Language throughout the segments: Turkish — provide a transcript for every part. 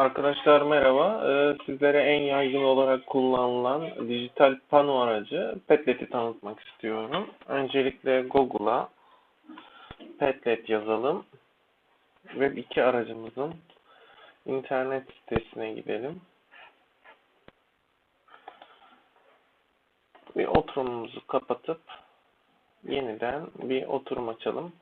Arkadaşlar merhaba. Ee, sizlere en yaygın olarak kullanılan dijital pano aracı Padlet'i tanıtmak istiyorum. Öncelikle Google'a Padlet yazalım. Web 2 aracımızın internet sitesine gidelim. Bir oturumumuzu kapatıp yeniden bir oturum açalım.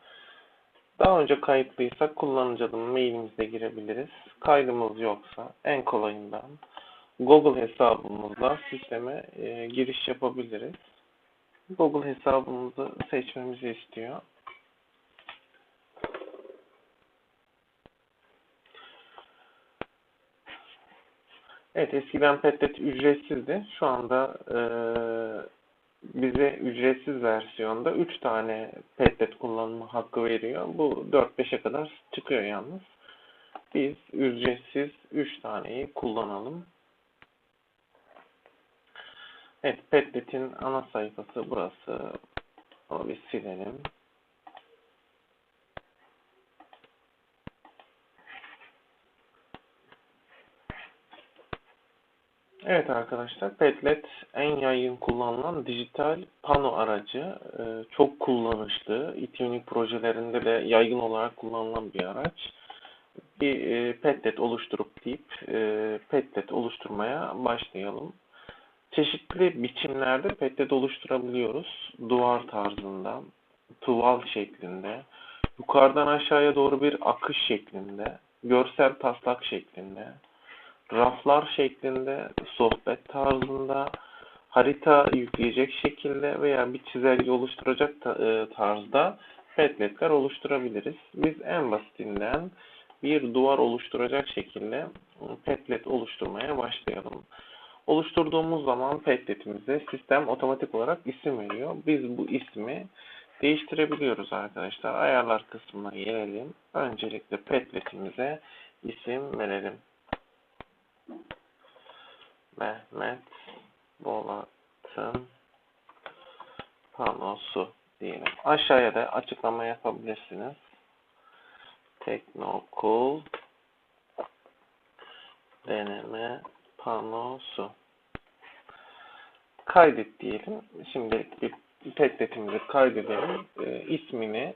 Daha önce kayıtlıysak kullanıcı adını mailimize girebiliriz. Kaydımız yoksa en kolayından Google hesabımızla sisteme e, giriş yapabiliriz. Google hesabımızı seçmemizi istiyor. Evet eskiden Padlet ücretsizdi. Şu anda e, bize ücretsiz versiyonda 3 tane Padlet kullanma hakkı veriyor. Bu 4-5'e kadar çıkıyor yalnız. Biz ücretsiz 3 taneyi kullanalım. Evet, Padlet'in ana sayfası burası. Onu bir silelim. Evet arkadaşlar, Padlet en yaygın kullanılan dijital pano aracı. Ee, çok kullanışlı. İTÜNİK projelerinde de yaygın olarak kullanılan bir araç. Bir e, Padlet oluşturup deyip e, Padlet oluşturmaya başlayalım. Çeşitli biçimlerde Padlet oluşturabiliyoruz. Duvar tarzında, tuval şeklinde, yukarıdan aşağıya doğru bir akış şeklinde, görsel taslak şeklinde, raflar şeklinde, sohbet tarzında, harita yükleyecek şekilde veya bir çizelge oluşturacak e, tarzda padletler oluşturabiliriz. Biz en basitinden bir duvar oluşturacak şekilde padlet oluşturmaya başlayalım. Oluşturduğumuz zaman padletimize sistem otomatik olarak isim veriyor. Biz bu ismi değiştirebiliyoruz arkadaşlar. Ayarlar kısmına gelelim. Öncelikle padletimize isim verelim. Mehmet Bolat'ın panosu diyelim. Aşağıya da açıklama yapabilirsiniz. Teknokul deneme panosu. Kaydet diyelim. Şimdi bir petletimizi kaydedelim. E, ismini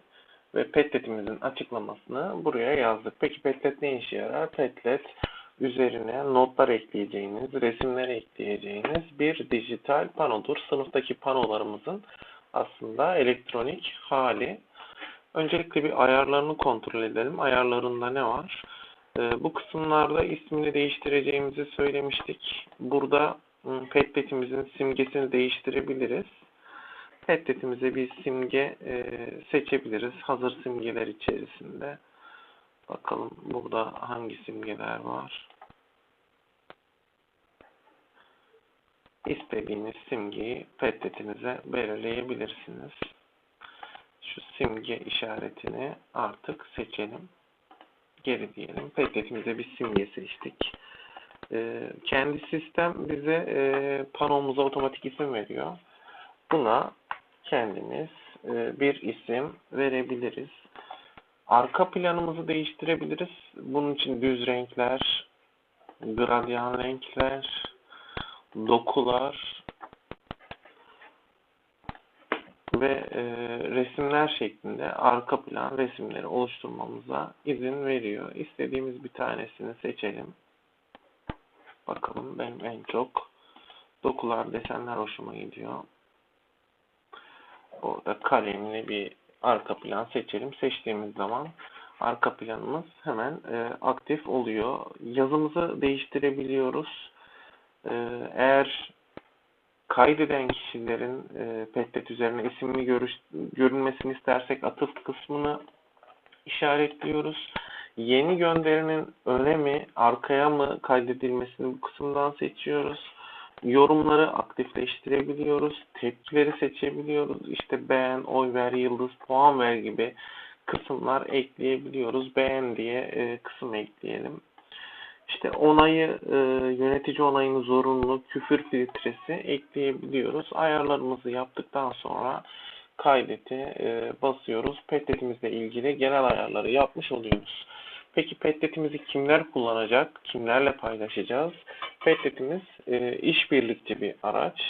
ve petletimizin açıklamasını buraya yazdık. Peki petlet ne işe yarar? Petlet üzerine notlar ekleyeceğiniz, resimler ekleyeceğiniz bir dijital panodur. Sınıftaki panolarımızın aslında elektronik hali. Öncelikle bir ayarlarını kontrol edelim. Ayarlarında ne var? Ee, bu kısımlarda ismini değiştireceğimizi söylemiştik. Burada ıı, petletimizin simgesini değiştirebiliriz. Petletimize bir simge seçebiliriz. Hazır simgeler içerisinde. Bakalım burada hangi simgeler var. İstediğiniz simgeyi petletinize belirleyebilirsiniz. Şu simge işaretini artık seçelim. Geri diyelim. Petletimize bir simge seçtik. Ee, kendi sistem bize e, panomuza otomatik isim veriyor. Buna kendimiz e, bir isim verebiliriz. Arka planımızı değiştirebiliriz. Bunun için düz renkler, gradyan renkler, dokular ve e, resimler şeklinde arka plan resimleri oluşturmamıza izin veriyor. İstediğimiz bir tanesini seçelim. Bakalım benim en çok dokular, desenler hoşuma gidiyor. Orada kalemli bir arka plan seçelim. Seçtiğimiz zaman arka planımız hemen e, aktif oluyor. Yazımızı değiştirebiliyoruz. E, eğer kaydeden kişilerin e, Petlet üzerine isimli görüş, görünmesini istersek atıf kısmını işaretliyoruz. Yeni gönderinin öne mi, arkaya mı kaydedilmesini bu kısımdan seçiyoruz yorumları aktifleştirebiliyoruz. Tepkileri seçebiliyoruz. İşte beğen, oy ver, yıldız, puan ver gibi kısımlar ekleyebiliyoruz. Beğen diye e, kısım ekleyelim. İşte onayı, e, yönetici onayını zorunlu, küfür filtresi ekleyebiliyoruz. Ayarlarımızı yaptıktan sonra kaydeti e, basıyoruz. Petletimizle ilgili genel ayarları yapmış oluyoruz. Peki Petlet'imizi kimler kullanacak? Kimlerle paylaşacağız? Petlet'imiz e, işbirlikçi bir araç.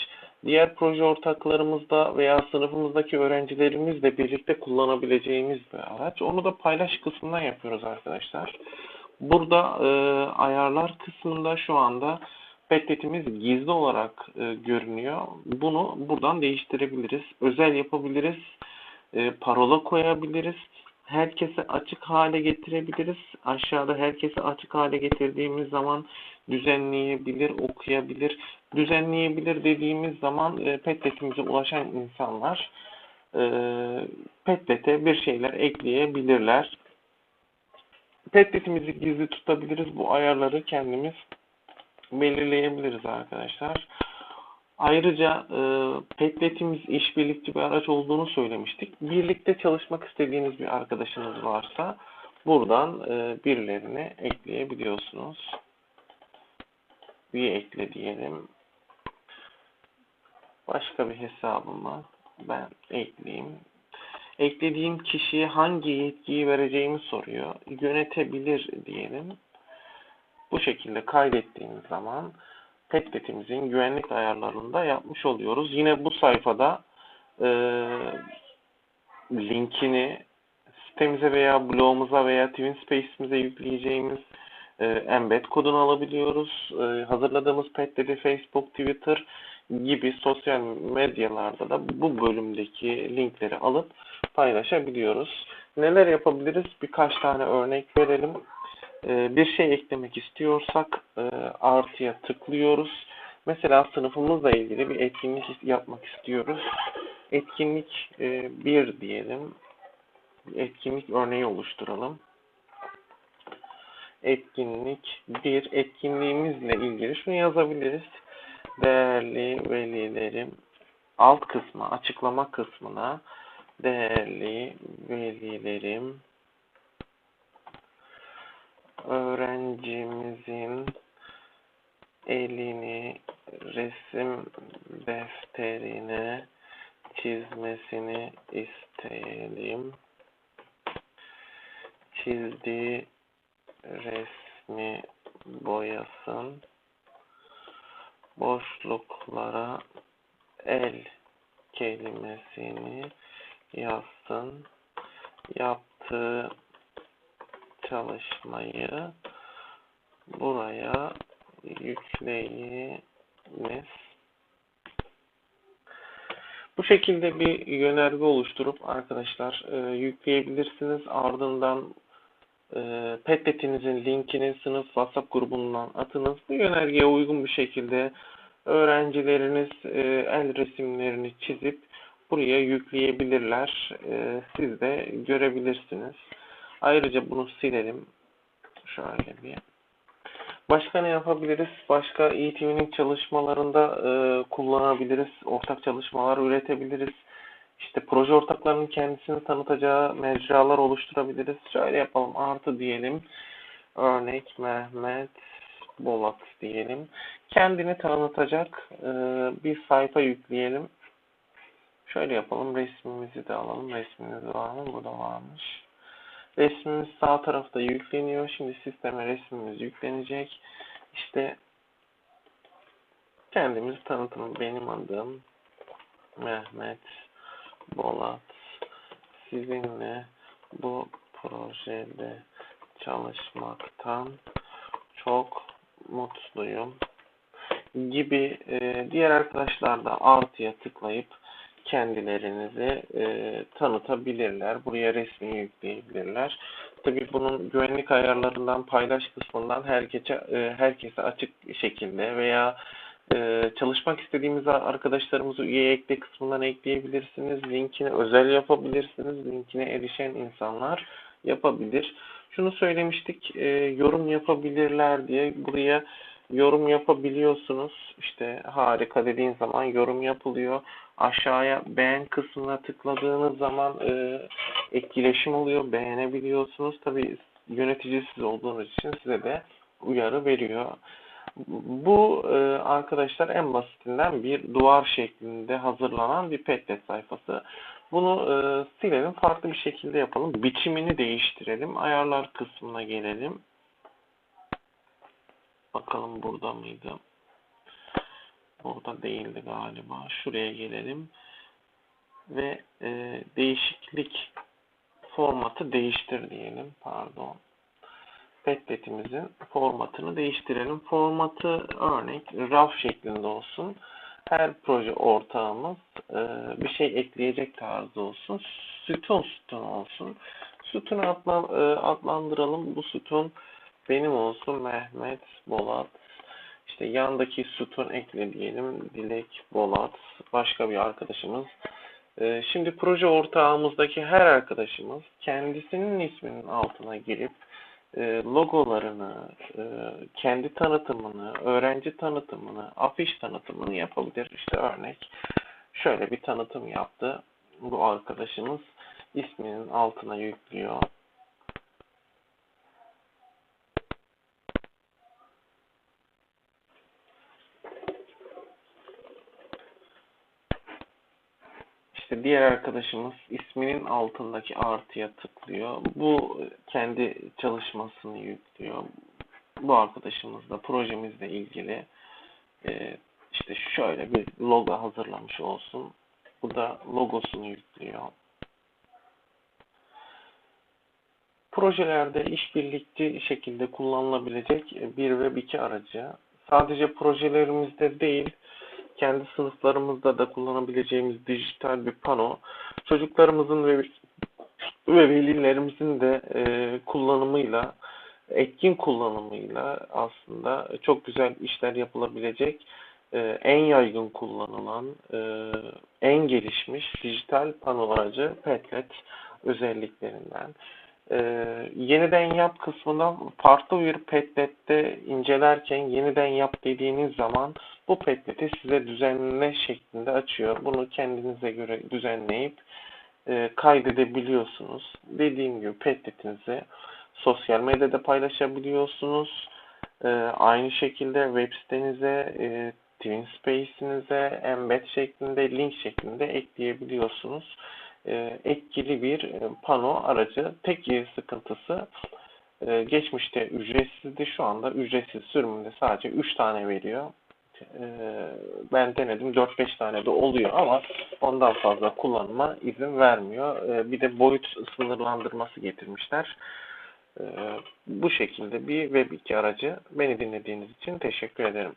Diğer proje ortaklarımızda veya sınıfımızdaki öğrencilerimizle birlikte kullanabileceğimiz bir araç. Onu da paylaş kısmından yapıyoruz arkadaşlar. Burada e, ayarlar kısmında şu anda Petlet'imiz gizli olarak e, görünüyor. Bunu buradan değiştirebiliriz. Özel yapabiliriz. E, parola koyabiliriz. Herkese açık hale getirebiliriz. Aşağıda herkese açık hale getirdiğimiz zaman düzenleyebilir, okuyabilir. Düzenleyebilir dediğimiz zaman e, Petlet'imize ulaşan insanlar e, Petlet'e bir şeyler ekleyebilirler. Petlet'imizi gizli tutabiliriz. Bu ayarları kendimiz belirleyebiliriz arkadaşlar. Ayrıca e, Petlet'imiz işbirlikçi bir araç olduğunu söylemiştik. Birlikte çalışmak istediğiniz bir arkadaşınız varsa buradan e, birilerini ekleyebiliyorsunuz. Üye ekle diyelim. Başka bir hesabıma ben ekleyeyim. Eklediğim kişiye hangi yetkiyi vereceğimi soruyor. Yönetebilir diyelim. Bu şekilde kaydettiğimiz zaman Petlet'imizin güvenlik ayarlarında yapmış oluyoruz. Yine bu sayfada e, linkini sitemize veya blogumuza veya TwinSpace'imize yükleyeceğimiz e, embed kodunu alabiliyoruz. E, hazırladığımız Petlet'i Facebook, Twitter gibi sosyal medyalarda da bu bölümdeki linkleri alıp paylaşabiliyoruz. Neler yapabiliriz? Birkaç tane örnek verelim. Ee, bir şey eklemek istiyorsak e, artıya tıklıyoruz. Mesela sınıfımızla ilgili bir etkinlik yapmak istiyoruz. Etkinlik 1 e, diyelim. Etkinlik örneği oluşturalım. Etkinlik 1. Etkinliğimizle ilgili şunu yazabiliriz. Değerli velilerim alt kısmı açıklama kısmına değerli velilerim öğrencimizin elini resim defterine çizmesini isteyelim. Çizdiği resmi boyasın. Boşluklara el kelimesini yazsın. Yaptığı çalışmayı buraya yükleyiniz. Bu şekilde bir yönerge oluşturup arkadaşlar e, yükleyebilirsiniz. Ardından e, Petlet'inizin linkini sınıf WhatsApp grubundan atınız. Bu yönergeye uygun bir şekilde öğrencileriniz e, el resimlerini çizip buraya yükleyebilirler. E, siz de görebilirsiniz. Ayrıca bunu silelim. Şöyle bir. Başka ne yapabiliriz? Başka eğitimin çalışmalarında e, kullanabiliriz. Ortak çalışmalar üretebiliriz. İşte proje ortaklarının kendisini tanıtacağı mecralar oluşturabiliriz. Şöyle yapalım. Artı diyelim. Örnek Mehmet Bolat diyelim. Kendini tanıtacak e, bir sayfa yükleyelim. Şöyle yapalım. Resmimizi de alalım. Resmimiz var mı? Burada varmış. Resmimiz sağ tarafta yükleniyor. Şimdi sisteme resmimiz yüklenecek. İşte kendimizi tanıtım. Benim adım Mehmet Bolat. Sizinle bu projede çalışmaktan çok mutluyum gibi e, diğer arkadaşlar da artıya tıklayıp kendilerinizi e, tanıtabilirler. Buraya resmi yükleyebilirler. Tabii bunun güvenlik ayarlarından paylaş kısmından herkese, e, herkese açık şekilde veya e, çalışmak istediğimiz arkadaşlarımızı üye ekle kısmından ekleyebilirsiniz. Linkini özel yapabilirsiniz. Linkine erişen insanlar yapabilir. Şunu söylemiştik, e, yorum yapabilirler diye buraya yorum yapabiliyorsunuz. İşte harika dediğin zaman yorum yapılıyor. Aşağıya beğen kısmına tıkladığınız zaman e, etkileşim oluyor. Beğenebiliyorsunuz. Tabi yöneticisiz olduğunuz için size de uyarı veriyor. Bu e, arkadaşlar en basitinden bir duvar şeklinde hazırlanan bir Padlet sayfası. Bunu e, silelim, farklı bir şekilde yapalım. Biçimini değiştirelim. Ayarlar kısmına gelelim. Bakalım burada mıydı? Burada değildi galiba. Şuraya gelelim. Ve e, değişiklik formatı değiştir diyelim. Pardon. Petletimizin formatını değiştirelim. Formatı örnek raf şeklinde olsun. Her proje ortağımız e, bir şey ekleyecek tarzı olsun. Sütun sütun olsun. Sütunu e, adlandıralım. Bu sütun benim olsun. Mehmet Bolat. İşte yandaki sütun ekle diyelim. Dilek Bolat. Başka bir arkadaşımız. E, Şimdi proje ortağımızdaki her arkadaşımız kendisinin isminin altına girip e, logolarını, e, kendi tanıtımını, öğrenci tanıtımını, afiş tanıtımını yapabilir. İşte örnek şöyle bir tanıtım yaptı. Bu arkadaşımız isminin altına yüklüyor. İşte diğer arkadaşımız isminin altındaki artıya tıklıyor. Bu kendi çalışmasını yüklüyor. Bu arkadaşımız da projemizle ilgili e, işte şöyle bir logo hazırlamış olsun. Bu da logosunu yüklüyor. Projelerde işbirlikçi şekilde kullanılabilecek bir web 2 aracı. Sadece projelerimizde değil, kendi sınıflarımızda da kullanabileceğimiz dijital bir pano. Çocuklarımızın ve, ve velilerimizin de e, kullanımıyla, etkin kullanımıyla aslında çok güzel işler yapılabilecek e, en yaygın kullanılan, e, en gelişmiş dijital pano aracı Padlet özelliklerinden. Ee, yeniden yap kısmından farklı bir Padlet'te incelerken yeniden yap dediğiniz zaman bu Padlet'i size düzenle şeklinde açıyor. Bunu kendinize göre düzenleyip e, kaydedebiliyorsunuz. Dediğim gibi Padlet'inizi sosyal medyada paylaşabiliyorsunuz. E, aynı şekilde web sitenize, e, TwinSpace'inize embed şeklinde, link şeklinde ekleyebiliyorsunuz e, etkili bir e, pano aracı. Tek sıkıntısı e, geçmişte ücretsizdi. Şu anda ücretsiz sürümünde sadece 3 tane veriyor. E, ben denedim 4-5 tane de oluyor ama ondan fazla kullanıma izin vermiyor. Bir de boyut sınırlandırması getirmişler. Bu şekilde bir Web2 aracı. Beni dinlediğiniz için teşekkür ederim.